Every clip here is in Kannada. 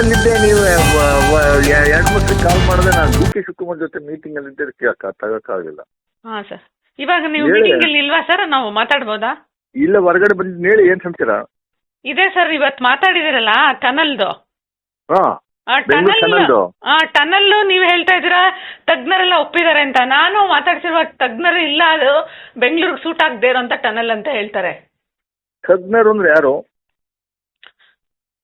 ಮೀಟಿಂಗಲ್ಲಿದ್ದೆ ನೀವು ಎರಡು ಮೂರು ಕಾಲ್ ಮಾಡಿದೆ ನಾನು ಡಿ ಕೆ ಶಿವಕುಮಾರ್ ಜೊತೆ ಮೀಟಿಂಗಲ್ಲಿದ್ದೆ ತಗೋಕ್ಕಾಗಿಲ್ಲ. ಹಾ ಸರ್. ಇವಾಗ ನೀವು ಮೀಟಿಂಗ್ ಅಲ್ಲಿ ಇಲ್ವಾ ಸರ್? ನಾವು ಮಾತಾಡ್ಬೋದಾ? ಇಲ್ಲ ಹೊರಗಡೆ ಬಂದು ಹೇಳಿ ಏನ್ ಸಮಾಚಾರ ಇದೆ ಸರ್ ಇವತ್ತು ಮಾತಾಡಿದಿರಲ್ಲ ಟನಲ್ದು. ಹಾಂ ಆ ಬೆಂಗಳೂರು ಟನಲ್? ಆ ಟನಲ್ಲು ನೀವು ಹೇಳ್ತಾ ಇದ್ದೀರಾ ತಜ್ಞರೆಲ್ಲ ಒಪ್ಪಿದಾರೆ ಅಂತ. ನಾನು ಮಾತಾಡ್ಸಿರುವ ತಜ್ಞರು ಇಲ್ಲ ಅದು ಬೆಂಗಳೂರಿಗೆ ಸೂಟ್ ಆಗದೆ ಇರೋಂಥ ಟನಲ್ ಅಂತ ಹೇಳ್ತಾರೆ. ತಜ್ಞರು ಅಂದ್ರೆ ಯಾರು?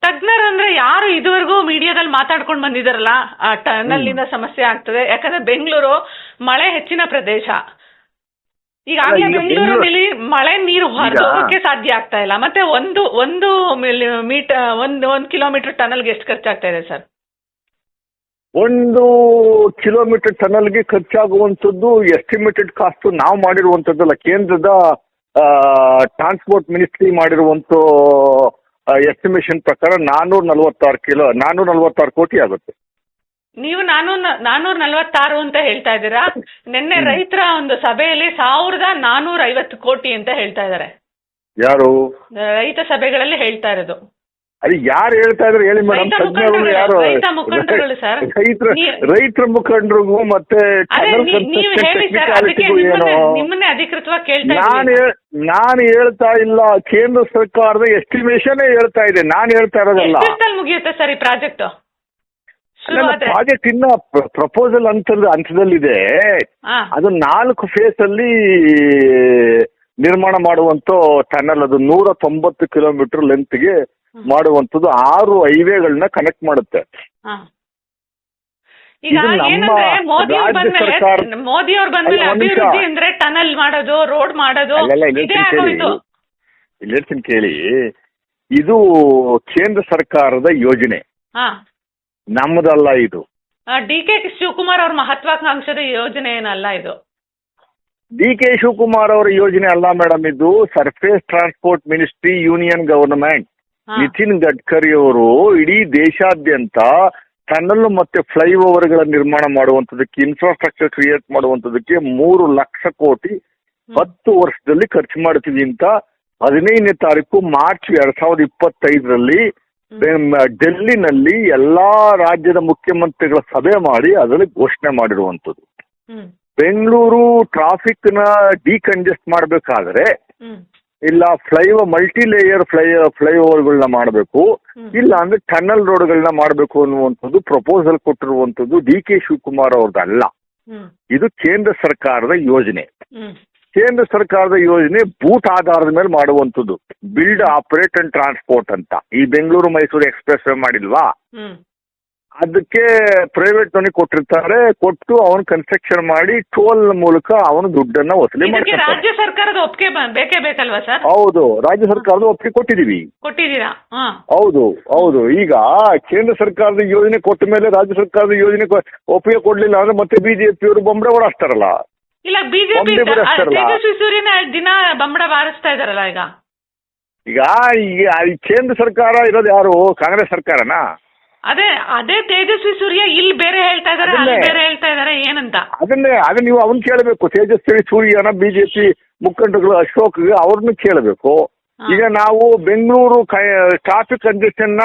ತಜ್ಞರು ಅಂದ್ರೆ ಯಾರು ಇದುವರೆಗೂ ಮೀಡಿಯಾದಲ್ಲಿ ಮಾತಾಡ್ಕೊಂಡು ಬಂದಿದಾರಲ್ಲ ಆ ಟನಲ್ಲಿಂದ ಸಮಸ್ಯೆ ಆಗ್ತದೆ. ಯಾಕಂದ್ರೆ ಬೆಂಗಳೂರು ಮಳೆ ಹೆಚ್ಚಿನ ಪ್ರದೇಶ. ಈಗಾಗಲೇ ಬೆಂಗಳೂರಿನಲ್ಲಿ ಮಳೆ ನೀರು ಹೊರಗೆ ಸಾಧ್ಯ ಆಗ್ತಾ ಇಲ್ಲ. ಮತ್ತೆ ಒಂದು ಒಂದು ಮೀಟರ್ ಒಂದು ಒಂದು ಕಿಲೋಮೀಟರ್ ಟನಲ್ಗೆ ಎಷ್ಟು ಖರ್ಚಾಗ್ತಾ ಇದೆ ಸರ್? ಒಂದು ಕಿಲೋಮೀಟರ್ ಟನಲ್ಗೆ ಖರ್ಚಾಗುವಂತದ್ದು ಎಸ್ಟಿಮೇಟೆಡ್ ಕಾಸ್ಟ್ ನಾವು ಮಾಡಿರುವಂಥದ್ದಲ್ಲ. ಕೇಂದ್ರದ ಟ್ರಾನ್ಸ್ಪೋರ್ಟ್ ಮಿನಿಸ್ಟ್ರಿ ಮಾಡಿರುವಂಥ ಎಸ್ಟಿಮೇಷನ್ ಪ್ರಕಾರ ನಾನ್ನೂರ ನಲವತ್ತಾರು ಕಿಲೋ ನಾನ್ನೂರ ನಲವತ್ತಾರು ಕೋಟಿ ಆಗುತ್ತೆ. ನೀವು ನಾನು ನಾನೂರ ನಲವತ್ತಾರು ಅಂತ ಹೇಳ್ತಾ ಇದ್ದೀರಾ? ನಿನ್ನೆ ರೈತರ ಒಂದು ಸಭೆಯಲ್ಲಿ ಸಾವಿರದ ನಾನೂರ ಐವತ್ತು ಕೋಟಿ ಅಂತ ಹೇಳ್ತಾ ಇದ್ದಾರೆ. ಯಾರು? ರೈತ ಸಭೆಗಳಲ್ಲಿ ಹೇಳ್ತಾ ಇರೋದು. ಅದು ಯಾರು ಹೇಳ್ತಾ ಇದ್ರೆ ಹೇಳಿ ಮೇಡಮ್ ರೈತ ತಜ್ಞರು ಮುಖಂಡರುಗಳು, ಯಾರು ರೈತ ಮುಖಂಡರುಗಳು ಸರ್. ರೈತರ ನೀ- ರೈತರ ಮುಖಂಡರಿಗೂ ಮತ್ತೆ ಅದೇ ಟನಲ್ ನೀ- ನೀವು ಹೇಳಿ ಸರ್ ಅದಕ್ಕೆ ಟೆಕ್ನಿಕಾಲಿಟಿಗೂ ಏನು. ನಿಮ್ಮನ್ನೇ ನಿಮ್ಮನ್ನೇ ಅಧಿಕೃತವಾಗಿ ಕೇಳ್ತಾ ನಾನು ಇದ್ದೀನಿ ಹೇಳ್- ನಾನು ಹೇಳ್ತಾ ಇಲ್ಲ. ಕೇಂದ್ರ ಸರ್ಕಾರದ ಎಸ್ಟಿಮೇಶನ್ ಹೇಳ್ತಾ ಇದೆ. ನಾನು ಹೇಳ್ತಾ ಇರೋದಲ್ಲ. ಮುಗಿಯುತ್ತೆ ಸರ್ ಈ ಪ್ರಾಜೆಕ್ಟ್ ಶುರು ಆದ್ರೆ ಪ್ರಾಜೆಕ್ಟ್ ಇನ್ನ ಪ್ರಪೋಸಲ್ ಅಂತ ಹಂತದಲ್ಲಿದೆ. ಹಾ. ಅದು ನಾಲ್ಕು ಫೇಸ್ ಅಲ್ಲಿ ನಿರ್ಮಾಣ ಮಾಡುವಂತ ಟನಲ್ ಅದು ನೂರ ತೊಂಬತ್ತು ಕಿಲೋಮೀಟರ್ ಲೆಂತ್ಗೆ ಮಾಡುವಂಥದ್ದು ಆರು ಹೈವೇಗಳನ್ನ ಕನೆಕ್ಟ್ ಮಾಡುತ್ತೆ. ಈಗ ಏನಂದ್ರೆ ಮೋದಿ ಬಂದ್ಮೇಲೆ ಮೋದಿ ಅವ್ರು ಬಂದ್ಮೇಲೆ ಅಭಿವೃದ್ಧಿ ಅಂದ್ರೆ ಟನಲ್ ಮಾಡೋದು ರೋಡ್ ಮಾಡೋದು ಇದೇ ಕೇಳಿ ಆಗೋಯ್ತು. ಇಲ್ಲಿ ಹೇಳ್ತೀನಿ ಕೇಳಿ. ಇದು ಕೇಂದ್ರ ಸರ್ಕಾರದ ಯೋಜನೆ. ಹಾ. ನಮ್ಮದಲ್ಲ ಇದು. ಡಿ ಕೆ ಶಿವಕುಮಾರ್ ಅವ್ರ ಮಹತ್ವಾಕಾಂಕ್ಷದ ಯೋಜನೆ ಏನಲ್ಲ ಇದು? ಡಿ ಕೆ ಶಿವಕುಮಾರ್ ಅವರ ಯೋಜನೆ ಅಲ್ಲ ಮೇಡಮ್ ಇದು surface transport ministry union government. Nitin Gadkari ಅವರು ಇಡೀ ದೇಶಾದ್ಯಂತ ಟನಲ್ ಮತ್ತೆ ಫ್ಲೈಓವರ್ಗಳ ನಿರ್ಮಾಣ ಮಾಡುವಂತದಕ್ಕೆ ಇನ್ಫ್ರಾಸ್ಟ್ರಕ್ಚರ್ ಕ್ರಿಯೇಟ್ ಮಾಡುವಂತದಕ್ಕೆ ಮೂರು ಲಕ್ಷ ಕೋಟಿ ಹತ್ತು ವರ್ಷದಲ್ಲಿ ಖರ್ಚು ಮಾಡ್ತೀವಿ ಅಂತ ಹದಿನೈದನೇ ತಾರೀಕು ಮಾರ್ಚ್ ಎರಡ್ ಸಾವಿರದ ಇಪ್ಪತ್ತೈದರಲ್ಲಿ ಡೆಲ್ಲಿನಲ್ಲಿ ಎಲ್ಲಾ ರಾಜ್ಯದ ಮುಖ್ಯಮಂತ್ರಿಗಳ ಸಭೆ ಮಾಡಿ ಅದರಲ್ಲಿ ಘೋಷಣೆ ಮಾಡಿರುವಂತದ್ದು ಬೆಂಗಳೂರು ಟ್ರಾಫಿಕ್ನ ಡಿಕಂಜೆಸ್ಟ್ ಮಾಡಬೇಕಾದ್ರೆ ಇಲ್ಲ ಫ್ಲೈಓ ಮಲ್ಟಿ ಲೇಯರ್ ಫ್ಲೈ ಫ್ಲೈಓವರ್ಗಳನ್ನ ಮಾಡಬೇಕು. ಇಲ್ಲ ಅಂದ್ರೆ ಟನಲ್ ರೋಡ್ಗಳನ್ನ ಮಾಡಬೇಕು ಅನ್ನುವಂಥದ್ದು ಪ್ರಪೋಸಲ್ ಕೊಟ್ಟಿರುವಂತದ್ದು ಡಿ ಕೆ ಶಿವಕುಮಾರ್ ಅವ್ರದ್ದಲ್ಲ. ಇದು ಕೇಂದ್ರ ಸರ್ಕಾರದ ಯೋಜನೆ. ಕೇಂದ್ರ ಸರ್ಕಾರದ ಯೋಜನೆ ಬೂತ್ ಆಧಾರದ ಮೇಲೆ ಮಾಡುವಂಥದ್ದು. ಬಿಲ್ಡ್ ಆಪರೇಟ್ ಅಂಡ್ ಟ್ರಾನ್ಸ್ಪೋರ್ಟ್ ಅಂತ. ಈ ಬೆಂಗಳೂರು ಮೈಸೂರು ಎಕ್ಸ್ಪ್ರೆಸ್ ವೇ ಮಾಡಿಲ್ವಾ ಅದಕ್ಕೆ ಪ್ರೈವೇಟ್ ಮನಿ ಕೊಟ್ಟಿರ್ತಾರೆ ಕೊಟ್ಟು ಅವನ್ ಕನ್ಸ್ಟ್ರಕ್ಷನ್ ಮಾಡಿ ಟೋಲ್ ಮೂಲಕ ಅವನು ದುಡ್ಡನ್ನ ವಸೂಲಿ ಇದಕ್ಕೆ ಮಾಡ್ತಾರೆ ರಾಜ್ಯ ಸರ್ಕಾರದ ಒಪ್ಪಿಗೆ ಬ- ಬೇಕೇ ಬೇಕಲ್ವಾ ಸರ್? ಹೌದು ರಾಜ್ಯ ಸರ್ಕಾರದ ಒಪ್ಪಿಗೆ ಕೊಟ್ಟಿದೀವಿ ಕೊಟ್ಟಿದ್ದೀರಾ? ಹಾ. ಹೌದು ಹೌದು. ಈಗ ಕೇಂದ್ರ ಸರ್ಕಾರದ ಯೋಜನೆ ಕೊಟ್ಟ ಮೇಲೆ ರಾಜ್ಯ ಸರ್ಕಾರದ ಯೋಜನೆ ಕೊ- ಒಪ್ಪಿಗೆ ಕೊಡ್ಲಿಲ್ಲ ಅಂದ್ರೆ ಮತ್ತೆ ಬಿಜೆಪಿ ಅವರು ಬೊಂಬೆ ಓಡಾಡ್ತಾರಲ್ಲ ಇಲ್ಲ ಬಿಜೆಪಿ ಒಂದೇ ಬಿಡಿಸ್ತಾರಲ್ಲ. ತೇಜಸ್ವಿ ಸೂರ್ಯನ ದಿನ ಬಂಬಡ ಬಾರಿಸ್ತಾ ಇದಾರಲ್ಲ ಈಗ. ಈಗ ಈಗ ಈ ಕೇಂದ್ರ ಸರ್ಕಾರ ಇರೋದು ಯಾರು? ಕಾಂಗ್ರೆಸ್ ಸರ್ಕಾರನಾ? ಅದೇ ಅದೇ ತೇಜಸ್ವಿ ಸೂರ್ಯ ಇಲ್ಲಿ ಬೇರೆ ಹೇಳ್ತಾ ಇದಾರೆ ಅಲ್ಲಿ. ಬೇರೆ ಹೇಳ್ತಾ ಇದಾರೆ ಏನಂತ? ಅದನ್ನೇ ಅದನ್ನ ನೀವು ಅವನ್ ಕೇಳಬೇಕು. ತೇಜಸ್ವಿ ಸೂರ್ಯನ ಬಿಜೆಪಿ ಮುಖಂಡರುಗಳು ಅಶೋಕ್ ಅವ್ರನ್ನ ಕೇಳಬೇಕು. ಈಗ ನಾವು ಬೆಂಗಳೂರು ಟ್ರಾಫಿಕ್ ಕಂಜೆಷನ್ನ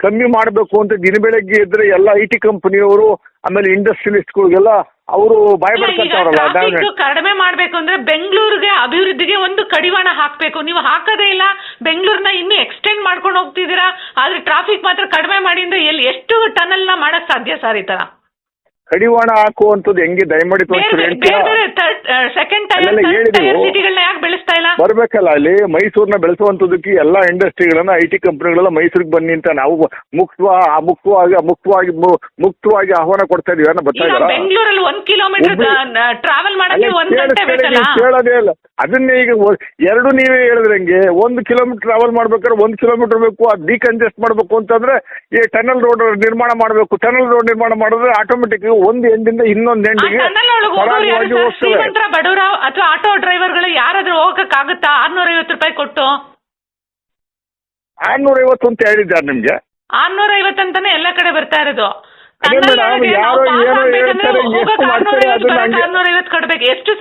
ಕಮ್ಮಿ ಮಾಡಬೇಕು ಅಂತ ದಿನ ಬೆಳಗ್ಗೆ ಇದ್ರೆ ಎಲ್ಲ ಐ ಟಿ ಕಂಪನಿಯವರು ಆಮೇಲೆ ಇಂಡಸ್ಟ್ರಿಯಲಿಸ್ಟ್ಗಳಿಗೆಲ್ಲ ಅವರು ಭಯ ಟ್ರಾಫಿಕ್ ಕಡಿಮೆ ಮಾಡ್ಬೇಕು ಅಂದ್ರೆ ಬೆಂಗಳೂರಿಗೆ ಅಭಿವೃದ್ಧಿಗೆ ಒಂದು ಕಡಿವಾಣ ಹಾಕ್ಬೇಕು. ನೀವು ಹಾಕದೇ ಇಲ್ಲ ಬೆಂಗಳೂರನ್ನ ಇನ್ನೂ ಎಕ್ಸ್ಟೆಂಡ್ ಮಾಡ್ಕೊಂಡು ಹೋಗ್ತಿದ್ದೀರಾ ಆದ್ರೆ ಟ್ರಾಫಿಕ್ ಮಾತ್ರ ಕಡಿಮೆ ಮಾಡಿ ಅಂದ್ರೆ ಎಲ್ಲಿ ಎಷ್ಟು ಟನಲ್ನ ಮಾಡಕ್ ಸಾಧ್ಯ ಸರ್ ಈ ತರ? ಕಡಿವಾಣ ಹಾಕುವಂಥದ್ದು ಹೆಂಗೆ? ದಯಮಾಡಿ ಥರ್ಡ್ ಸೆಕೆಂಡ್ ಟೈರ್ ಅಲ್ಲೆಲ್ಲ ಥರ್ಡ್ ಟೈರ್ ಸಿಟಿಗಳನ್ನ ಯಾಕೆ ಬೆಳೆಸ್ತಾ ಇಲ್ಲ? ಬರ್ಬೇಕಲ್ಲ ಅಲ್ಲಿ? ಮೈಸೂರನ್ನ ಬೆಳೆಸುವಂಥದ್ದಕ್ಕೆ ಎಲ್ಲ ಇಂಡಸ್ಟ್ರಿಗಳನ್ನ ಐ ಟಿ ಕಂಪನಿಗಳೆಲ್ಲ ಮೈಸೂರಿಗೆ ಬನ್ನಿ ಅಂತ ನಾವು ಮುಕ್ತವಾ ಮುಕ್ತವಾಗಿ ಮುಕ್ತವಾಗಿ ಮು- ಮುಕ್ತವಾಗಿ ಆಹ್ವಾನ ಕೊಡ್ತಾ ಇದೀವಿ ಅಂತ ಬರ್ತಾ ಈಗ ಇದ್ದಾರಾ? ಬೆಂಗಳೂರಲ್ಲಿ ಒಂದ್ ಕಿಲೋಮೀಟರ್ ಒಬ್ರು- ಟ್ರಾವೆಲ್ ಅಲ್ಲ, ಮಾಡಕ್ಕೆ ಒಂದ್ ಕೇಳಿ- ಗಂಟೆ ಕೇಳಿ, ಬೇಕಲ್ಲ? ನೀವು ಕೇಳೋದೇ ಇಲ್ಲ. ಅದನ್ನೇ ಈಗ ಒ- ಎರಡು ನೀವೇ ಹೇಳಿದ್ರೆ ಹಂಗೆ? ಒಂದು ಕಿಲೋಮೀಟರ್ ಟ್ರಾವೆಲ್ ಮಾಡ್ಬೇಕಾದ್ರೆ ಒಂದು ಕಿಲೋಮೀಟರ್ ಬೇಕು ಅದು ಡಿಕಂಜೆಸ್ಟ್ ಮಾಡಬೇಕು ಅಂತಂದ್ರೆ ಈ ಟನಲ್ ರೋಡ್ ನಿರ್ಮಾಣ ಮಾಡಬೇಕು. ಟನಲ್ ರೋಡ್ ನಿರ್ಮಾಣ ಮಾಡಿದ್ರೆ ಆಟೋಮೆಟಿಕ್ ಒಂದು ಎಂಡಿಂದ ಇನ್ನೊಂದು ಆ ಎಂಡಿಗೆ ಟನಲ್ ಒಳಗೆ ಹೋಗೋರು ಯಾರು ಸರಾಗವಾಗಿ ಸರ್? ಹೋಗ್ತವೆ. ಶ್ರೀಮಂತರ ಬಡವರ ಅಥವಾ ಆಟೋ ಡ್ರೈವರ್ಗಳು ಯಾರಾದ್ರೂ ಹೋಗಕ್ಕಾಗುತ್ತಾ? ಆರ್ನೂರ ಐವತ್ತು ರೂಪಾಯಿ ಕೊಟ್ಟು? ಆರ್ನೂರ ಐವತ್ತು ಅಂತ ಹೇಳಿದ್ದಾರೆ ನಿಮ್ಗೆ. ಆರ್ನೂರ ಐವತ್ತು ಅಂತಾನೆ ಎಲ್ಲ ಕಡೆ ಬರ್ತಾ ಇರೋದು. ಅದೇ ಟನಲ್ ಮೇಡಮ್, ಒಳಗೆ ನಾವು ಯಾರೋ ಪಾಸ್ ಏನೋ ಆಗ್ಬೇಕಂದ್ರೆ ಹೇಳ್ತಾರೆ, ಎಷ್ಟು ಹೋಗಕ್ಕೆ ಮಾಡ್ತಾರೆ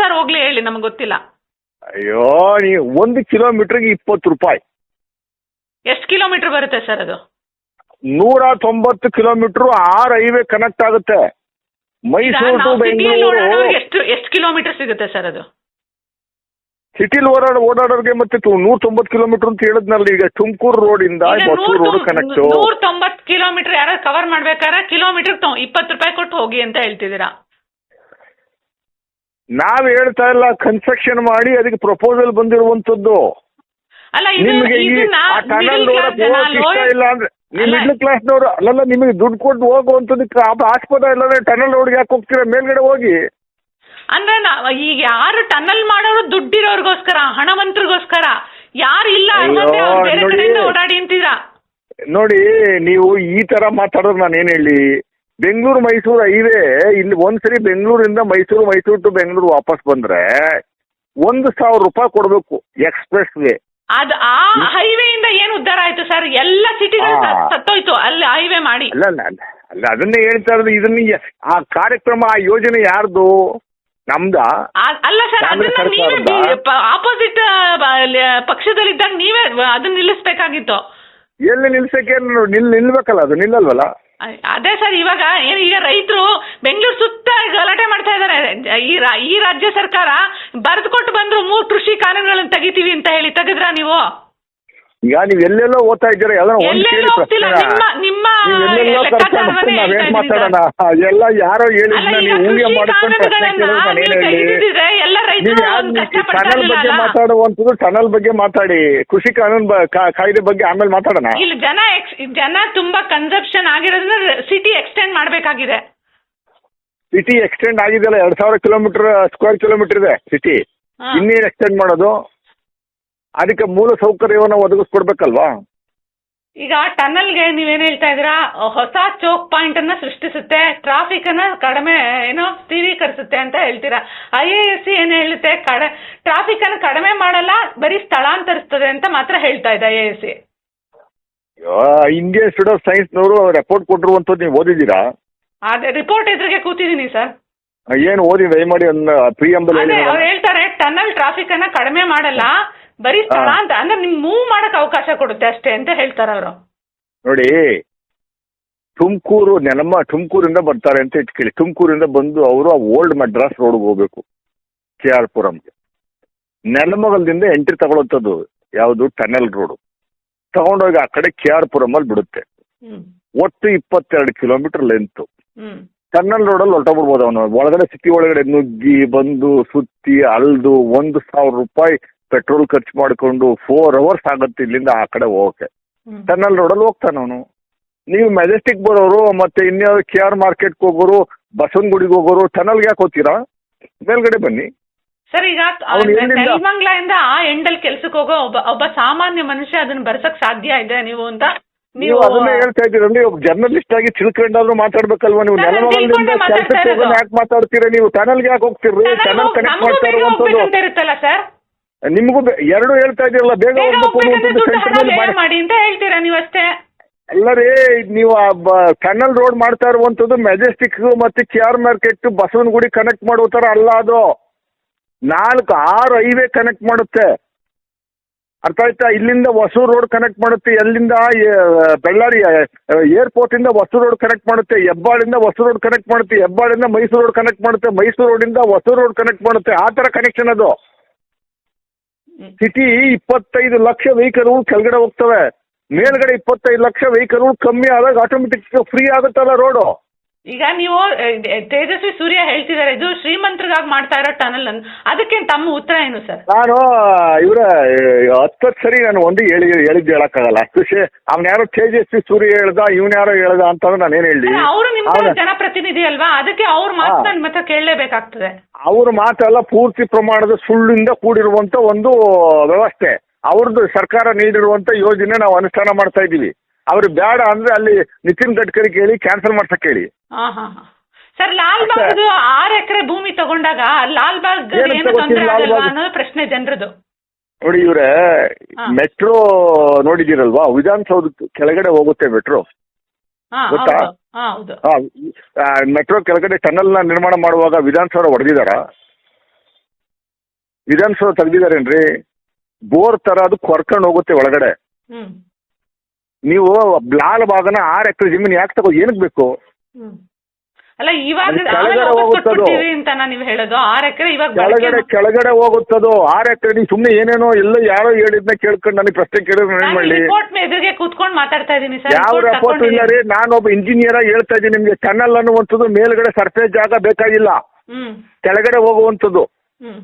ಸರ್ ಹೋಗ್ಲಿ ಹೇಳಿ ನಮ್ಗೆ ಗೊತ್ತಿಲ್ಲ. ಅಯ್ಯೋ ನೀವು ಒಂದು ಕಿಲೋಮೀಟರ್ಗೆ ಇಪ್ಪತ್ತು ರೂಪಾಯಿ. ಎಷ್ಟು ಕಿಲೋಮೀಟರ್ ಬರುತ್ತೆ ಸರ್ ಅದು? ನೂರ ತೊಂಬತ್ತು ಕಿಲೋಮೀಟರ್ ಆರ್ ಹೈವೇ ಕನೆಕ್ಟ್ ಆಗುತ್ತೆ. ಮೈಸೂರು ಟು ಬೆಂಗಳೂರು ಎಷ್ಟು ಎಷ್ಟು ಕಿಲೋಮೀಟರ್ ಸಿಗುತ್ತೆ ಸರ್ ಅದು? ಸಿಟಿಲ್ ಓಡಾಡ ಓಡಾಡೋರಿಗೆ ಮತ್ತೆ ನೂರ ತೊಂಬತ್ತು ಕಿಲೋಮೀಟರ್ ಅಂತ ಹೇಳಿದ್ನಲ್ಲ ಈಗ ತುಮಕೂರು ರೋಡ್ ಇಂದ ಮೈಸೂರು ರೋಡ್ ಕನೆಕ್ಟ್ ನೂರ ತೊಂಬತ್ತು ಕಿಲೋಮೀಟರ್ ಯಾರು ಕವರ್ ಮಾಡ್ಬೇಕಾದ್ರೆ ಕಿಲೋಮೀಟರ್ ಇಪ್ಪತ್ತು ರೂಪಾಯಿ ಕೊಟ್ಟು ಹೋಗಿ ಅಂತ ಹೇಳ್ತಿದ್ದೀರಾ? ನಾವ್ ಹೇಳ್ತಾ ಇಲ್ಲ ಕನ್ಸ್ಟ್ರಕ್ಷನ್ ಮಾಡಿ ಅದಕ್ಕೆ ಪ್ರಪೋಸಲ್ ಬಂದಿರುವಂತದ್ದು ಅಲ್ಲ ಇದು ನಿಮ್ಗೆ ಈ ಆ ಟನಲ್ ನೋಡಕ್ ಜನ, ಹೋಗಕ್ ಇಷ್ಟ ಇಲ್ಲ ಅಂದ್ರೆ ನೀವು ಕ್ಲಾಸ್ ಮಿಡ್ಲ್ ಕ್ಲಾಸ್ನವರು ಅಲ್ಲಲ್ಲ ನಿಮಗೆ ದುಡ್ಡು ಕೊಟ್ಟು ಹೋಗುವಂತದಕ್ಕೆ ಆಸ್ಪದ ಇಲ್ಲ ಟನಲ್ ರೋಡ್ಗೆ ಯಾಕೆ ಹೋಗ್ತೀರಾ? ಮೇಲ್ಗಡೆ ಹೋಗಿ. ಅಂದ್ರೆ ನಾವ್ ಈಗ ಯಾರು ಟನಲ್ ಮಾಡೋರು ದುಡ್ಡಿರೋರ್ಗೋಸ್ಕರ ಹಣವಂತರಿಗೋಸ್ಕರ ಯಾರು ಇಲ್ಲ ಅನ್ನೋದೇ ಅಯ್ಯೋ, ಬೇರೆ ನೋಡಿ. ಕಡೆಯಿಂದ ಓಡಾಡಿ ಅಂತೀರಾ? ನೋಡಿ ನೀವು ಈ ತರ ಮಾತಾಡೋದು ನಾನು ಏನ್ ಹೇಳಿ? ಬೆಂಗಳೂರು ಮೈಸೂರು ಹೈವೇ ಇಲ್ಲಿ ಒಂದ್ಸರಿ ಬೆಂಗಳೂರಿಂದ ಮೈಸೂರು ಮೈಸೂರು ಟು ಬೆಂಗಳೂರು ವಾಪಸ್ ಬಂದ್ರೆ ಒಂದು ಸಾವಿರ ರೂಪಾಯಿ ಕೊಡಬೇಕು ಎಕ್ಸ್ಪ್ರೆಸ್ ವೇ ಅದ್ ಆ ಹೈವೇ ಇಂದ ಏನ್ ಉದ್ಧಾರ ಆಯ್ತು ಸರ್ ಎಲ್ಲ ಸಿಟಿಗಳು. ಸತ್ತೋಯ್ತು ಅಲ್ಲಿ ಹೈವೇ ಮಾಡಿ. ಅಲ್ಲ ಅಲ್ಲ ಅಲ್ಲ ಅಲ್ಲ ಅದನ್ನೇ ಹೇಳ್ತಾ ಇರೋದು ಇದನ್ನ ಯ- ಆ ಕಾರ್ಯಕ್ರಮ ಆ ಯೋಜನೆ ಯಾರ್ದು? ನಮ್ದ? ಆ- ಅಲ್ಲ ಸರ್ ಕಾಂಗ್ರೆಸ್ ಅದನ್ನ ನೀವೇ ಸರ್ಕಾರದ? ಆಪೋಸಿಟ್ ಪಕ್ಷದಲ್ಲಿದ್ದಾಗ ನೀವೇ ಅದನ್ನ ನಿಲ್ಲಿಸ್ಬೇಕಾಗಿತ್ತು. ಎಲ್ಲಿ ನಿಲ್ಸಕ್ಕೆ ನಿಲ್ ನಿಲ್ಬೇಕಲ್ಲ ಅದು ನಿಲ್ಲಲ್ವಲ್ಲ? ಅ- ಅದೇ ಸರ್ ಇವಾಗ ಏನು ಈಗ ರೈತರು ಬೆಂಗಳೂರು ಸುತ್ತ ಗಲಾಟೆ ಮಾಡ್ತಾ ಇದ್ದಾರೆ. ಈ ರಾ- ಈ ರಾಜ್ಯ ಸರ್ಕಾರ ಬರೆದುಕೊಟ್ಟು ಬಂದ್ರು ಮೂರು ಕೃಷಿ ಕಾನೂನುಗಳನ್ನು ತೆಗಿತೀವಿ ಅಂತ ಹೇಳಿ ತೆಗೆದ್ರಾ ನೀವು? ಈಗ ನೀವು ಎಲ್ಲೆಲ್ಲೋ ಓದ್ತಾ ಇದ್ದೀರಾ? ಎಲ್ಲ ಒಂದ್ ಎಲ್ಲೆಲ್ಲೂ ಕೇಳಿ ಹೋಗ್ತಿಲ್ಲ. ಪ್ರಶ್ನೆನ? ನಿಮ್ಮ- ನಿಮ್ಮ ನೀವ್ ಎಲ್ಲೆಲ್ಲೋ ಲೆಕ್ಕಾಚಾರವನ್ನೇ ಕರ್ಕೊಂಡು ಹೇಳ್ತಾ ನಾವೇನ್ ಮಾತಾಡೋಣ ಎಲ್ಲ ಯಾರೋ ಅಲ್ಲ ಹೇಳಿದ್ನ ಈಗ ನೀವು ಊಹೆ ಕೃಷಿ ಮಾಡ್ಕೊಂಡು ಪ್ರಶ್ನೆ ಕಾನೂನುಗಳನ್ನ ಕೇಳಿದ್ರೆ ನಾನು ಏನ್ ಹೇಳಿ? ತೆಗೆದಿದ್ರೆ ಎಲ್ಲ ನೀವು ಯಾರು ಒಂದು ಕಷ್ಟಪಡ್ತಾ ಟನಲ್ ಬಗ್ಗೆ ಇರ್ಲಿಲ್ಲ. ಮಾತಾಡುವಂಥದ್ದು ಟನಲ್ ಬಗ್ಗೆ ಮಾತಾಡಿ. ಕೃಷಿ ಕಾನೂನು ಬ- ಕಾ- ಕಾಯ್ದೆ ಬಗ್ಗೆ ಆಮೇಲೆ ಮಾತಾಡೋಣ. ಇಲ್ಲಿ ಜನ ಜನ ತುಂಬಾ ಕನ್ಸಪ್ಷನ್ ಆಗಿರೋದ್ರಿಂದ ಸಿಟಿ ಎಕ್ಸ್ಟೆಂಡ್ ಮಾಡಬೇಕಾಗಿದೆ. ಸಿಟಿ ಎಕ್ಸ್ಟೆಂಡ್ ಆಗಿದೆಯಲ್ಲ ಎರಡ್ ಸಾವಿರ ಕಿಲೋಮೀಟರ್ ಸ್ಕ್ವೇರ್ ಕಿಲೋಮೀಟರ್ ಇದೆ ಸಿಟಿ ಹಾ. ಇನ್ನೇನು ಎಕ್ಸ್ಟೆಂಡ್ ಮಾಡೋದು? ಅದಕ್ಕೆ ಮೂಲ ಸೌಕರ್ಯವನ್ನು ಒದಗಿಸ್ಕೊಡ್ಬೇಕಲ್ವಾ? ಈಗ ಟನಲ್ಗೆ ನೀವೇನ್ ಹೇಳ್ತಾ ಇದ್ದೀರಾ? ಹೊಸ ಚೋಕ್ ಪಾಯಿಂಟ್ ಅನ್ನ ಸೃಷ್ಟಿಸುತ್ತೆ ಟ್ರಾಫಿಕ್ ಅನ್ನ ಕಡಿಮೆ ಏನೋ ಸ್ಥಿರೀಕರಿಸುತ್ತೆ ಅಂತ ಹೇಳ್ತೀರಾ? ಐ ಎ ಎಸ್ ಸಿ ಏನ್ ಹೇಳುತ್ತೆ? ಕಡ ಟ್ರಾಫಿಕ್ ಅನ್ನು ಕಡಿಮೆ ಮಾಡಲ್ಲ ಬರೀ ಸ್ಥಳಾಂತರಿಸ್ತದೆ ಅಂತ ಮಾತ್ರ ಹೇಳ್ತಾ ಇದೆ I A S C Indian Institute of ಸೈನ್ಸ್ನವರು report ಕೊಟ್ಟಿರುವಂಥದ್ದು ನೀವು ಓದಿದ್ದೀರಾ? ಅದೇ ರಿಪೋರ್ಟ್ ಎದುರಿಗೆ ಕೂತಿದ್ದೀನಿ ಸರ್ ಏನು ಓದಿ ದಯಮಾಡಿ ಒಂದು ಪ್ರಿಯಂಬಲ್ ಅದೇ ಅವ್ರು ಹೇಳ್ತಾರೆ ಟನಲ್ ಟ್ರಾಫಿಕ್ ಅನ್ನ ಕಡಿಮೆ ಮಾಡಲ್ಲ ಬರೀ ಅಂತ ಅಂದ್ರೆ ನಿಮ್ ಮೂವ್ ಮಾಡಕ್ ಅವಕಾಶ ಕೊಡುತ್ತೆ ಅಷ್ಟೇ ಅಂತ ಹೇಳ್ತಾರೆ ಅವರು. ನೋಡಿ ತುಮಕೂರು ನೆಲಮ ತುಮಕೂರಿಂದ ಬರ್ತಾರೆ ಅಂತ ಇಟ್ಕೊಳ್ಳಿ. ತುಮಕೂರಿಂದ ಬಂದು ಅವರು ಆ ಓಲ್ಡ್ ಮಡ್ರಾಸ್ ರೋಡ್ಗೆ ಹೋಗ್ಬೇಕು ಕೆ ಆರ್ ಪುರಂಗೆ ನೆಲಮಗಲದಿಂದ ಎಂಟ್ರಿ ತಗೊಳತ್ತದು ಯಾವುದು? ಟನೆಲ್ ರೋಡು ತಗೊಂಡೋಗಿ ಆ ಕಡೆ ಕೆ ಆರ್ ಅಲ್ಲಿ ಬಿಡುತ್ತೆ. ಒಟ್ಟು ಇಪ್ಪತ್ತೆರಡು ಕಿಲೋಮೀಟರ್ ಲೆಂತ್ ಹ್ಮ್. ಅಲ್ಲಿ ರೋಡಲ್ಲಿ ಹೊರಟೋಗ್ಬಿಡ್ಬೋದು ಅವನು. ಒಳಗಡೆ ಸಿಟಿ ಒಳಗಡೆ ನುಗ್ಗಿ ಬಂದು ಸುತ್ತಿ ಅಲ್ದು ಒಂದು ಸಾವಿರ ರೂಪಾಯಿ ಪೆಟ್ರೋಲ್ ಖರ್ಚು ಮಾಡಿಕೊಂಡು ಫೋರ್ ಅವರ್ಸ್ ಆಗುತ್ತೆ ಇಲ್ಲಿಂದ ಆ ಕಡೆ ಹೋಗಕ್ಕೆ. ಹ್ಮ್. ರೋಡ್ ರೋಡಲ್ಲಿ ಹೋಗ್ತಾನ ಅವನು. ನೀವು ಮೆಜೆಸ್ಟಿಕ್ ಬರೋರು ಮತ್ತೆ ಇನ್ಯಾವ ಕೆ ಆರ್ ಮಾರ್ಕೆಟ್ಗೆ ಹೋಗೋರು ಬಸವನಗುಡಿಗೆ ಹೋಗೋರು ಟನಲ್ಗೆ ಯಾಕೆ ಹೋಗ್ತೀರಾ? ಮೇಲ್ಗಡೆ ಬನ್ನಿ. ಸರ್ ಈಗ ಅವ್ನು ಎಲ್ಲಿಂದ- ಆ ಎಂಡಲ್ ಕೆಲ್ಸಕ್ಕೆ ಹೋಗೋ ಒಬ್ಬ ಒಬ್ಬ ಸಾಮಾನ್ಯ ಮನುಷ್ಯ ಅದನ್ನ ಬರ್ಸಕ್ ಸಾಧ್ಯ ಇದೆ ನೀವು ಅಂತ ನೀವು ಅದನ್ನೇ ಹೇಳ್ತಾ ಇದ್ದೀರಂದ್ರೆ ಒಬ್ಬ ಜರ್ನಲಿಸ್ಟ್ ಆಗಿ ತಿಳ್ಕೊಂಡಾದ್ರೂ ಮಾತಾಡ್ಬೇಕಲ್ವಾ ನೀವು? ನಾನು ನೆಲಮಗಲದಿಂದ ತಿಳ್ಕೊಂಡೇ ಮಾತಾಡ್ತಾ ಕೆಲ್ಸಕ್ಕೆ ಹೋಗೋಣ ಇರೋದು. ಯಾಕೆ ಮಾತಾಡ್ತೀರಾ ನೀವು? ಟನಲ್ಗೆ ಯಾಕೆ ಹೋಗ್ತೀರಿ ಟನಲ್ ಕನೆಕ್ಟ್ ನಮಗೂ ಮಾಡ್ತಾ ಬೇಗ ಇರುವಂತದ್ದು ಹೋಗ್ಬೇಕಂತ ಇರುತ್ತಲ್ಲ ಸರ್ ನಿಮಗೂ ಬೆ- ಎರಡು ಹೇಳ್ತಾ ಇದೀರಲ್ಲ ಬೇಗ ಬೇಗ ಹೋಗ್ಬೇಕು ಹೋಗ್ಬೇಕಂದ್ರೆ ಅನ್ನುವಂಥದ್ದು ದುಡ್ಡು ಸೆಂಟರ್ ಮೇಲೆ ಮಾಡಿ. ಮಾಡಿ ಅಂತ ಹೇಳ್ತೀರಾ ನೀವು ಅಷ್ಟೇ? ಅಲ್ಲ ರೀ ನೀವು ಟನಲ್ ರೋಡ್ ಮಾಡ್ತಾ ಇರುವಂತದ್ದು ಮೆಜೆಸ್ಟಿಕ್ ಮತ್ತೆ K R market Basavanagudi connect ಮಾಡೋ ತರ ಅಲ್ಲ ಅದು. ನಾಲ್ಕು ಆರು ಹೈವೇ ಕನೆಕ್ಟ್ ಮಾಡುತ್ತೆ. ಅರ್ಥ ಆಯ್ತಾ? ಇಲ್ಲಿಂದ ಹೊಸೂರು ರೋಡ್ ಕನೆಕ್ಟ್ ಮಾಡುತ್ತೆ, ಎಲ್ಲಿಂದ ಬಳ್ಳಾರಿ ಏರ್ಪೋರ್ಟ್ ಇಂದ ಹೊಸೂರು ರೋಡ್ ಕನೆಕ್ಟ್ ಮಾಡುತ್ತೆ, ಹೆಬ್ಬಾಳಿಂದ ಹೊಸೂರು ರೋಡ್ ಕನೆಕ್ಟ್ ಮಾಡುತ್ತೆ, ಹೆಬ್ಬಾಳಿಂದ ಮೈಸೂರು ರೋಡ್ ಕನೆಕ್ಟ್ ಮಾಡುತ್ತೆ, ಮೈಸೂರು ರೋಡಿಂದ ಹೊಸೂರು ರೋಡ್ ಕನೆಕ್ಟ್ ಮಾಡುತ್ತೆ. ಆ ತರ ಕನೆಕ್ಷನ್ ಅದು. ಸಿಟಿ ಇಪ್ಪತ್ತೈದು ಲಕ್ಷ ವೆಹಿಕಲ್ಗಳು ಕೆಳಗಡೆ ಹೋಗ್ತವೆ. ಮೇಲ್ಗಡೆ ಇಪ್ಪತ್ತೈದು ಲಕ್ಷ ವೆಹಿಕಲ್ಗಳು ಕಮ್ಮಿ ಆದಾಗ ಆಟೋಮೆಟಿಕ್ ಫ್ರೀ ಆಗುತ್ತಲ್ಲ ರೋಡು ಈಗ ನೀವು ತೇಜಸ್ವಿ ಸೂರ್ಯ ಹೇಳ್ತಿದ್ದಾರೆ ಇದು ಶ್ರೀಮಂತರಿಗಾಗಿ ಮಾಡ್ತಾ ಇರೋ ಟನಲ್ ಅನ್ ಅದಕ್ಕೆ ತಮ್ಮ ಉತ್ತರ ಏನು ಸರ್? ನಾನು ಇವರ ಹತ್ತು ಸರಿ ನಾನು ಒಂದು ಹೇಳಿ ಹೇಳಿದ್ದು ಹೇಳಕ್ಕಾಗಲ್ಲ. ಖುಷಿ ಅವ್ನ ಯಾರೋ ತೇಜಸ್ವಿ ಸೂರ್ಯ ಹೇಳ್ದ ಇವನ್ ಯಾರೋ ಹೇಳ್ದ ಅಂತಂದ್ರೆ ಏನ್ ಹೇಳಿ ಅವರು ನಿಮ್ಮ ಜನಪ್ರತಿನಿಧಿ ಅಲ್ವಾ? ಅದಕ್ಕೆ ಅವ್ರ ಮಾತು. ನನ್ನ ಮತ್ತೆ ಕೇಳಲೇಬೇಕಾಗ್ತದೆ. ಅವ್ರ ಮಾತೆಲ್ಲ ಪೂರ್ತಿ ಪ್ರಮಾಣದ ಸುಳ್ಳಿಂದ ಕೂಡಿರುವಂತ ಒಂದು ವ್ಯವಸ್ಥೆ. ಅವ್ರದ್ದು ಸರ್ಕಾರ ನೀಡಿರುವಂತ ಯೋಜನೆ ನಾವು ಅನುಷ್ಠಾನ ಮಾಡ್ತಾ ಇದ್ದೀವಿ. ಅವ್ರಿಗೆ ಬೇಡ ಅಂದ್ರೆ ಅಲ್ಲಿ ನಿತಿನ್ ಗಡ್ಕರಿ ಕೇಳಿ ಕ್ಯಾನ್ಸಲ್ ಮಾಡ್ಸಕ್ ಹೇಳಿ ಹಾ ಹಾ ಹಾ. ಸರ್ ಆರು ಎಕರೆ ಭೂಮಿ ತಗೊಂಡಾಗ ಏನು ಆಗಲ್ವಾ ಲಾಲ್ಬಾಗ್? ಅನ್ನೋದು ಪ್ರಶ್ನೆ ಜನರದು. ನೋಡಿ ಇವ್ರೆ ಹಾ. ಮೆಟ್ರೋ ನೋಡಿದಿರಲ್ವಾ ವಿಧಾನಸೌಧ ಕೆಳಗಡೆ ಹೋಗುತ್ತೆ ಮೆಟ್ರೋ. ಹಾ ಗೊತ್ತಾ? ಹೌದು. ಹಾ ಹೌದು ಮೆಟ್ರೋ ಕೆಳಗಡೆ ಟನಲ್ನ ನಿರ್ಮಾಣ ಮಾಡುವಾಗ ವಿಧಾನಸೌಧ ಹೊಡೆದಿದಾರ ವಿಧಾನಸೌಧ ತೆಗ್ದಿದಾರೇನ್ರಿ ಬೋರ್ ತರ ಅದು ಕೊರ್ಕೊಂಡು ಹೋಗುತ್ತೆ ಒಳಗಡೆ. ಹ್ಮ್. ನೀವು ಲಾಲ್ ಭಾಗನ ಆರು ಎಕರೆ ಜಮೀನು ಯಾಕೆ ತಗೋ ಏನಕ್ಕೆ ಬೇಕು? ಹ್ಮ್. ಅಲ್ಲ ಇವಾಗ ಅದು ಕೆಳಗಡೆ ಆಮೇಲೆ ವಾಪಸ್ ಹೋಗುತ್ತದು. ಕೊಟ್ಬಿಡ್ತೀವಿ ಅಂತ ನೀವು ಹೇಳೋದು. ಆರ್ ಎಕರೆ ಇವಾಗ ಕೆಳಗಡೆ ಬಳಕೆ ಕೆಳಗಡೆ ಹೋಗುತ್ತದು. ಆರು ಎಕರೆ ನೀವು ಸುಮ್ಮನೆ ಏನೇನೋ ಎಲ್ಲ ಯಾರೋ ಹೇಳಿದ್ನ ಕೇಳ್ಕೊಂಡು ನನಗೆ ಪ್ರಶ್ನೆ ಕೇಳಿದ್ರೆ ಏನ್ ಮಾಡ್ಲಿ? ರಿಪೋರ್ಟ್ ಎದುರಿಗೆ ಕೂತ್ಕೊಂಡು ಮಾತಾಡ್ತಾ ಇದ್ದೀನಿ ಸರ್. ಯಾವ ರೆಪೋರ್ಟ್ ಇಲ್ಲ ರೀ. ನಾನು ಒಬ್ಬ ಇಂಜಿನಿಯರ್ ಹೇಳ್ತಾ ಇದ್ದೀನಿ ನಿಮ್ಗೆ. ಟನಲ್ ಅನ್ನುವಂಥದ್ದು ಮೇಲ್ಗಡೆ ಸರ್ಫೇಸ್ ಜಾಗ ಬೇಕಾಗಿಲ್ಲ. ಹ್ಮ್. ಕೆಳಗಡೆ ಹೋಗುವಂಥದ್ದು. ಹ್ಮ್.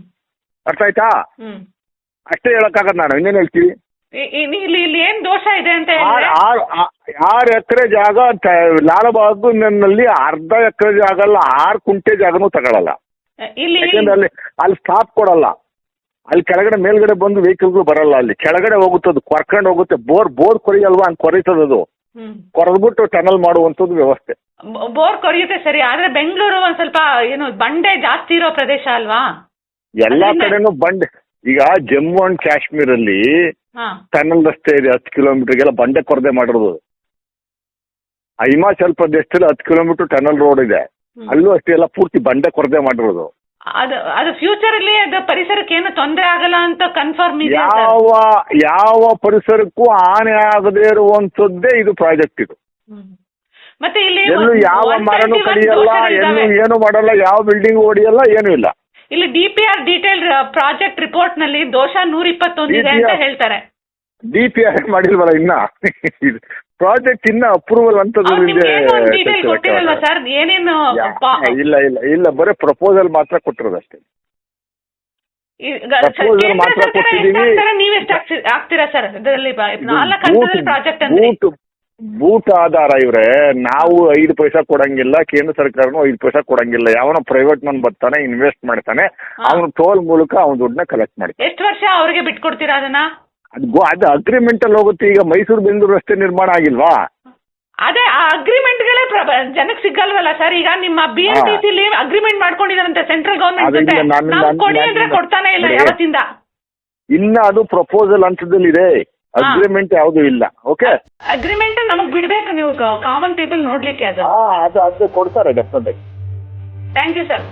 ಅರ್ಥ ಆಯ್ತಾ? ಹ್ಮ್. ಅಷ್ಟೇ ಹೇಳಕ್ಕಾಗಲ್ಲ ನಾನು. ಇನ್ನೇನು ಹೇಳ್ತೀವಿ? ಇಲ್ಲಿ ಇಲ್ಲಿ ಏನ್ ದೋಷ ಇದೆ ಅಂತ ಆರು ಹೇಳಿದ್ರೆ? ಆರು ಆರು ಎಕರೆ ಜಾಗ ತ- ಲಾಲಬಾಗ್ನಲ್ಲಿ ಅರ್ಧ ಎಕರೆ ಜಾಗ ಅಲ್ಲ ಆರು ಕುಂಟೆ ಜಾಗನೂ ತಗೊಳಲ್ಲ. ಇಲ್ಲಿ ಯಾಕಂದ್ರೆ ಅಲ್ಲಿ ಅಲ್ಲಿ ಸ್ಟಾಪ್ ಕೊಡಲ್ಲ. ಅಲ್ಲಿ ಕೆಳಗಡೆ ಮೇಲ್ಗಡೆ ಬಂದು ವೆಹಿಕಲ್ಗಳು ಬರಲ್ಲ ಅಲ್ಲಿ. ಕೆಳಗಡೆ ಹೋಗುತ್ತೆ ಅದು ಕೊರ್ಕೊಂಡು ಹೋಗುತ್ತೆ. ಬೋರ್ ಬೋರ್ ಕೊರಿಯಲ್ವಾ? ಹಂಗೆ ಅದು. ಹ್ಮ್. ಕೊರೆದ್ಬಿಟ್ಟು ಟನಲ್ ಮಾಡುವಂಥದ್ದು ವ್ಯವಸ್ಥೆ. ಬೋರ್ ಕೊರಿಯುತ್ತೆ ಸರಿ ಆದ್ರೆ ಬೆಂಗಳೂರು ಒಂದ್ ಸ್ವಲ್ಪ ಏನು ಬಂಡೆ ಜಾಸ್ತಿ ಇರೋ ಪ್ರದೇಶ ಅಲ್ವಾ? ಎಲ್ಲಾ ಕಡೆನೂ ಬಂಡೆ. ಈಗ ಜಮ್ಮು ಅಂಡ್ ಕಾಶ್ಮೀರಲ್ಲಿ ಟನಲ್ ರಸ್ತೆ ಇದೆ ಹತ್ತು ಕಿಲೋಮೀಟರ್ಗೆಲ್ಲ ಬಂಡೆ ಕೊರದೆ ಮಾಡಿರೋದು. ಹಿಮಾಚಲ್ ಪ್ರದೇಶದಲ್ಲಿ ಹತ್ತು ಕಿಲೋಮೀಟರ್ ಟನಲ್ ರೋಡ್ ಇದೆ. ಅಲ್ಲೂ ಅಷ್ಟೇ ಎಲ್ಲ ಪೂರ್ತಿ ಬಂಡೆ ಕೊರದೆ ಮಾಡಿರೋದು. ಅದು ಅದು ಫ್ಯೂಚರ್ ಅಲ್ಲಿ ಅದು ಪರಿಸರಕ್ಕೆ ಏನು ತೊಂದರೆ ಆಗಲ್ಲ ಅಂತ ಕನ್ಫರ್ಮ್ ಇದೆ ಯಾವ ಯಾವ ಪರಿಸರಕ್ಕೂ ಹಾನಿ ಆಗದೇ ಇರುವಂತದ್ದೇ ಇದು ಪ್ರಾಜೆಕ್ಟ್ ಇದು. ಮತ್ತೆ ಇಲ್ಲಿ ಎಲ್ಲೂ ಯಾವ 121 ಮರನೂ ಕಡಿಯಲ್ಲ. ಏನು ಏನು ಮಾಡಲ್ಲ ಯಾವ ಬಿಲ್ಡಿಂಗ್ ಹೊಡಿಯಲ್ಲ ಏನು ಇಲ್ಲ. ಇಲ್ಲಿ D P R detail project ರಿಪೋರ್ಟ್ನಲ್ಲಿ ದೋಷ ನೂರ ಇಪ್ಪತ್ತೊಂದಿದೆ ಅಂತ DPR ಹೇಳ್ತಾರೆ. ಡಿ ಪಿ ಆರ್ ಮಾಡಿಲ್ವಲ್ಲ ಇನ್ನ? ಪ್ರಾಜೆಕ್ಟ್ ಇನ್ನ ಅಪ್ರೂವಲ್ ಅಂತ ಅವ್ರು ಇದೆ ನಿಮ್ಗೆ ಏನು ಡೀಟೇಲ್ ಕೊಟ್ಟಿರಲ್ವಾ ಸರ್ ಏನೇನು ಪಾ- ಇಲ್ಲ ಇಲ್ಲ ಇಲ್ಲ ಬರೀ ಪ್ರಪೋಸಲ್ ಮಾತ್ರ ಕೊಟ್ಟಿರೋದಷ್ಟೇ. ಈಗ Proposal ಕೇಂದ್ರ ಮಾತ್ರ ಸರ್ಕಾರ ಕೊಟ್ಟಿದ್ದೀವಿ. ಎಷ್ಟು ಹಾಕ್ತಾರೆ, ನೀವೆಷ್ಟು ಹಾಕ್ಸಿ- ಹಾಕ್ತೀರಾ ಸರ್ ಇದರಲ್ಲಿ ಬ- ನಾಲ್ಕು ಹಂತದಲ್ಲಿ ಪ್ರಾಜೆಕ್ಟ್ ಅಂದ್ರೆ ಬೂಟ್ ಆಧಾರ ಇವ್ರೆ ನಾವು ಐದು ಪೈಸಾ ಕೊಡಂಗಿಲ್ಲ ಕೇಂದ್ರ ಸರ್ಕಾರನು ಐದು ಪೈಸಾ ಕೊಡಂಗಿಲ್ಲ. ಯಾವನೋ ಪ್ರೈವೇಟ್ ಮನ್ ಬರ್ತಾನೆ ಇನ್ವೆಸ್ಟ್ ಮಾಡ್ತಾನೆ. ಅವನು ಟೋಲ್ ಮೂಲಕ ಅವನ ದುಡ್ಡನ್ನ ಕಲೆಕ್ಟ್ ಮಾಡಿ ಎಷ್ಟು ವರ್ಷ ಅವ್ರಿಗೆ ಬಿಟ್ಕೊಡ್ತೀರಾ ಅದನ್ನ? ಅದು ಗೋ- ಅದು ಅಗ್ರಿಮೆಂಟ್ ಅಲ್ಲಿ ಹೋಗುತ್ತೆ. ಈಗ ಮೈಸೂರು ಬೆಂಗಳೂರು ರಸ್ತೆ ನಿರ್ಮಾಣ ಆಗಿಲ್ವಾ? ಅದೇ ಆ ಅಗ್ರಿಮೆಂಟ್ಗಳೇ ಜನಕ್ಕೆ ಸಿಗಲ್ವಲ್ಲ ಸರ್? ಈಗ ನಿಮ್ಮ ಬಿ ಎಂ ಟಿ ಸಿಲಿ ಅಗ್ರಿಮೆಂಟ್ ಮಾಡ್ಕೊಂಡಿದಾರಂತೆ ಸೆಂಟ್ರಲ್ ಗವರ್ಮೆಂಟ್ ಅದು ಜೊತೆ. ನಾನು- ನಾವು ನಾನು- ಕೊಡಿ ನಾನು- ಅಂದ್ರೆ ಕೊಡ್ತಾನೆ ಇಲ್ಲ ನೋಡಿ. ಯಾವತ್ತಿಂದ. ಇನ್ನ ಅದು ಪ್ರಪೋಸಲ್ ಹಂತದಲ್ಲಿ ಇದೆ ಅಗ್ರಿಮೆಂಟ್ ಯಾವುದು ಇಲ್ಲ. ಓಕೆ ಅಗ್ರಿಮೆಂಟ್ ನಮಗ್ ಬಿಡ್ಬೇಕು ನೀವು ಕಾಮನ್ ಪೀಪಲ್ ನೋಡ್ಲಿಕ್ಕೆ ಅದು. ಅದು ಅದು ಕೊಡ್ತಾರೆ ಡೆಫಿನೆಟ್ ಥ್ಯಾಂಕ್ ಯು ಸರ್